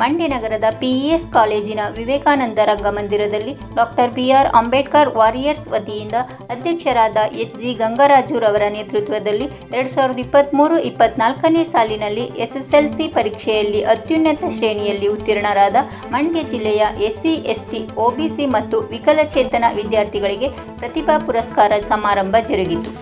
ಮಂಡ್ಯ ನಗರದ ಪಿಇಎಸ್ ಕಾಲೇಜಿನ ವಿವೇಕಾನಂದ ರಂಗಮಂದಿರದಲ್ಲಿ ಡಾಕ್ಟರ್ ಬಿಆರ್ ಅಂಬೇಡ್ಕರ್ ವಾರಿಯರ್ಸ್ ವತಿಯಿಂದ ಅಧ್ಯಕ್ಷರಾದ ಎಚ್ ಜಿ ಗಂಗರಾಜುರವರ ನೇತೃತ್ವದಲ್ಲಿ ಎರಡ್ ಸಾವಿರದ ಇಪ್ಪತ್ತ್ಮೂರು ಇಪ್ಪತ್ನಾಲ್ಕನೇ ಸಾಲಿನಲ್ಲಿ ಎಸ್ಎಸ್ಎಲ್ಸಿ ಪರೀಕ್ಷೆಯಲ್ಲಿ ಅತ್ಯುನ್ನತ ಶ್ರೇಣಿಯಲ್ಲಿ ಉತ್ತೀರ್ಣರಾದ ಮಂಡ್ಯ ಜಿಲ್ಲೆಯ ಎಸ್ಸಿ ಎಸ್ಟಿ ಒಬಿಸಿ ಮತ್ತು ವಿಕಲಚೇತನ ವಿದ್ಯಾರ್ಥಿಗಳಿಗೆ ಪ್ರತಿಭಾ ಪುರಸ್ಕಾರ ಸಮಾರಂಭ ಜರುಗಿತು.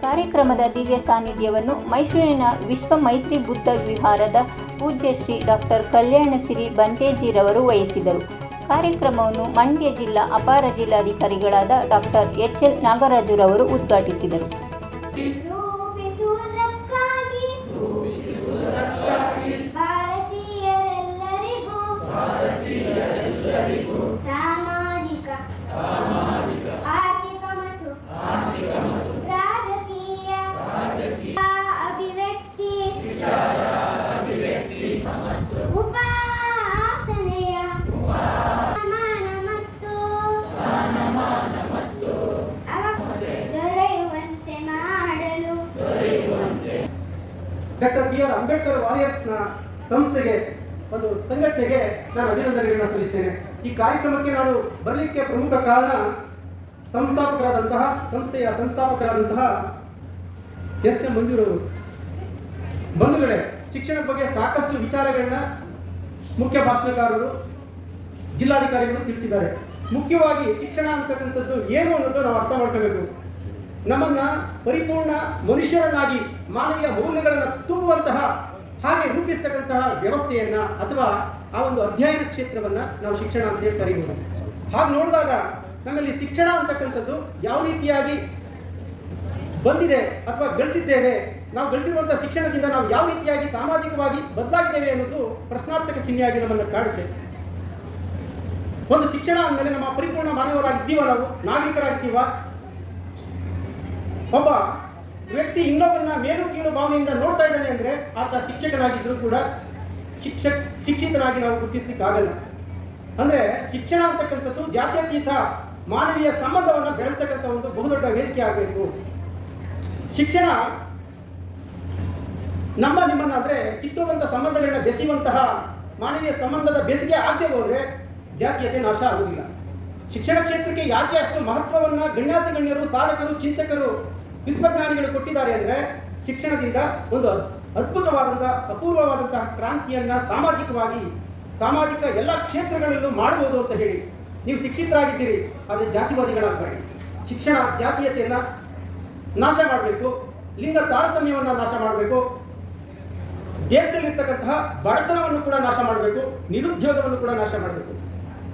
ಕಾರ್ಯಕ್ರಮದ ದಿವ್ಯ ಸಾನ್ನಿಧ್ಯವನ್ನು ಮೈಸೂರಿನ ವಿಶ್ವ ಮೈತ್ರಿ ಬುದ್ಧ ವಿಹಾರದ ಪೂಜ್ಯ ಶ್ರೀ ಡಾಕ್ಟರ್ ಕಲ್ಯಾಣಸಿರಿ ಬಂತೇಜಿರವರು ವಹಿಸಿದರು. ಕಾರ್ಯಕ್ರಮವನ್ನು ಮಂಡ್ಯ ಜಿಲ್ಲಾ ಅಪಾರ ಜಿಲ್ಲಾಧಿಕಾರಿಗಳಾದ ಡಾಕ್ಟರ್ ಎಚ್ ಎಲ್ ನಾಗರಾಜುರವರು ಉದ್ಘಾಟಿಸಿದರು. ಭಾರತೀಯರೆಲ್ಲರಿಗೂ ಡಾಕ್ಟರ್ ಬಿ ಆರ್ ಅಂಬೇಡ್ಕರ್ ವಾರಿಯರ್ಸ್ನ ಸಂಸ್ಥೆಗೆ, ಒಂದು ಸಂಘಟನೆಗೆ ನಾನು ಅಭಿನಂದನೆಗಳನ್ನು ಸಲ್ಲಿಸ್ತೇನೆ. ಈ ಕಾರ್ಯಕ್ರಮಕ್ಕೆ ನಾನು ಬರಲಿಕ್ಕೆ ಪ್ರಮುಖ ಕಾರಣ ಸಂಸ್ಥಾಪಕರಾದಂತಹ, ಸಂಸ್ಥೆಯ ಸಂಸ್ಥಾಪಕರಾದಂತಹ ಎಸ್ ಎಂ ಮಂಜೂರವರು ಬಂಧುಗಳೇ, ಶಿಕ್ಷಣದ ಬಗ್ಗೆ ಸಾಕಷ್ಟು ವಿಚಾರಗಳನ್ನ ಮುಖ್ಯ ಭಾಷಣಕಾರರು, ಜಿಲ್ಲಾಧಿಕಾರಿಗಳು ತಿಳಿಸಿದ್ದಾರೆ. ಮುಖ್ಯವಾಗಿ ಶಿಕ್ಷಣ ಅಂತಕ್ಕಂಥದ್ದು ಏನು ಅನ್ನೋದು ನಾವು ಅರ್ಥ ಮಾಡ್ಕೋಬೇಕು. ನಮ್ಮನ್ನ ಪರಿಪೂರ್ಣ ಮನುಷ್ಯರನ್ನಾಗಿ ಮಾನವೀಯ ಮೌಲ್ಯಗಳನ್ನು ತುಂಬುವಂತಹ ಹಾಗೆ ರೂಪಿಸ್ತಕ್ಕಂತಹ ವ್ಯವಸ್ಥೆಯನ್ನ ಅಥವಾ ಆ ಒಂದು ಅಧ್ಯಯನ ಕ್ಷೇತ್ರವನ್ನ ನಾವು ಶಿಕ್ಷಣ ಅಂತ ಹೇಳಿ ಕರೀಬಹುದು ಹಾಗೆ ನೋಡಿದಾಗ ನಮ್ಮಲ್ಲಿ ಶಿಕ್ಷಣ ಅಂತಕ್ಕಂಥದ್ದು ಯಾವ ರೀತಿಯಾಗಿ ಬಂದಿದೆ ಅಥವಾ ಗಳಿಸಿದ್ದೇವೆ, ನಾವು ಗಳಿಸಿರುವಂತಹ ಶಿಕ್ಷಣದಿಂದ ನಾವು ಯಾವ ರೀತಿಯಾಗಿ ಸಾಮಾಜಿಕವಾಗಿ ಬದಲಾಗಿದ್ದೇವೆ ಅನ್ನೋದು ಪ್ರಶ್ನಾರ್ಥಕ ಚಿಹ್ನೆಯಾಗಿ ನಮ್ಮನ್ನು ಕಾಡುತ್ತೆ. ಒಂದು ಶಿಕ್ಷಣ ಅಂದಮೇಲೆ ನಮ್ಮ ಪರಿಪೂರ್ಣ ಮಾನವರಾಗಿದ್ದೀವ ನಾವು, ನಾಗರಿಕರಾಗಿದ್ದೀವ, ಒಬ್ಬ ವ್ಯಕ್ತಿ ಇನ್ನೊಬ್ಬರನ್ನ ಮೇಲು ಕೀಳು ಭಾವನೆಯಿಂದ ನೋಡ್ತಾ ಇದ್ದಾನೆ ಅಂದ್ರೆ ಆತ ಶಿಕ್ಷಕನಾಗಿದ್ರು ಕೂಡ ಶಿಕ್ಷಕ್ ಶಿಕ್ಷಿತನಾಗಿ ನಾವು ಗುರುತಿಸ್ಲಿಕ್ಕಾಗಲ್ಲ. ಅಂದ್ರೆ ಶಿಕ್ಷಣ ಅಂತಕ್ಕಂಥದ್ದು ಜಾತ್ಯತೀತ ಮಾನವೀಯ ಸಂಬಂಧವನ್ನ ಬೆಳೆಸ್ತಕ್ಕಂಥ ಒಂದು ಬಹುದೊಡ್ಡ ವೇದಿಕೆ ಆಗಬೇಕು. ಶಿಕ್ಷಣ ನಮ್ಮ ನಿಮ್ಮನ್ನ ಅಂದ್ರೆ ಕಿತ್ತೋದಂತ ಸಂಬಂಧಗಳನ್ನ ಬೆಸೆಯುವಂತಹ ಮಾನವೀಯ ಸಂಬಂಧದ ಬೆಸಿಗೆ ಆಗದೆ ಹೋದ್ರೆ ಜಾತೀಯತೆ ನಾಶ ಆಗುವುದಿಲ್ಲ. ಶಿಕ್ಷಣ ಕ್ಷೇತ್ರಕ್ಕೆ ಯಾಕೆ ಅಷ್ಟು ಮಹತ್ವವನ್ನ ಗಣ್ಯಾತಿ ಗಣ್ಯರು ಸಾಧಕರು, ಚಿಂತಕರು ವಿಶ್ವಜ್ಞಾನಿಗಳು ಕೊಟ್ಟಿದ್ದಾರೆ ಅಂದ್ರೆ ಶಿಕ್ಷಣದಿಂದ ಒಂದು ಅದ್ಭುತವಾದಂಥ ಅಪೂರ್ವವಾದಂತಹ ಕ್ರಾಂತಿಯನ್ನು ಸಾಮಾಜಿಕವಾಗಿ, ಸಾಮಾಜಿಕ ಎಲ್ಲ ಕ್ಷೇತ್ರಗಳಲ್ಲೂ ಮಾಡಬಹುದು ಅಂತ ಹೇಳಿ ನೀವು ಶಿಕ್ಷಿತರಾಗಿದ್ದೀರಿ, ಆದರೆ ಜಾತಿವಾದಿಗಳಾಗಬೇಡಿ. ಶಿಕ್ಷಣ ಜಾತೀಯತೆಯನ್ನು ನಾಶ ಮಾಡಬೇಕು, ಲಿಂಗ ತಾರತಮ್ಯವನ್ನು ನಾಶ ಮಾಡಬೇಕು, ದೇಶದಲ್ಲಿರ್ತಕ್ಕಂತಹ ಬಡತನವನ್ನು ಕೂಡ ನಾಶ ಮಾಡಬೇಕು, ನಿರುದ್ಯೋಗವನ್ನು ಕೂಡ ನಾಶ ಮಾಡಬೇಕು.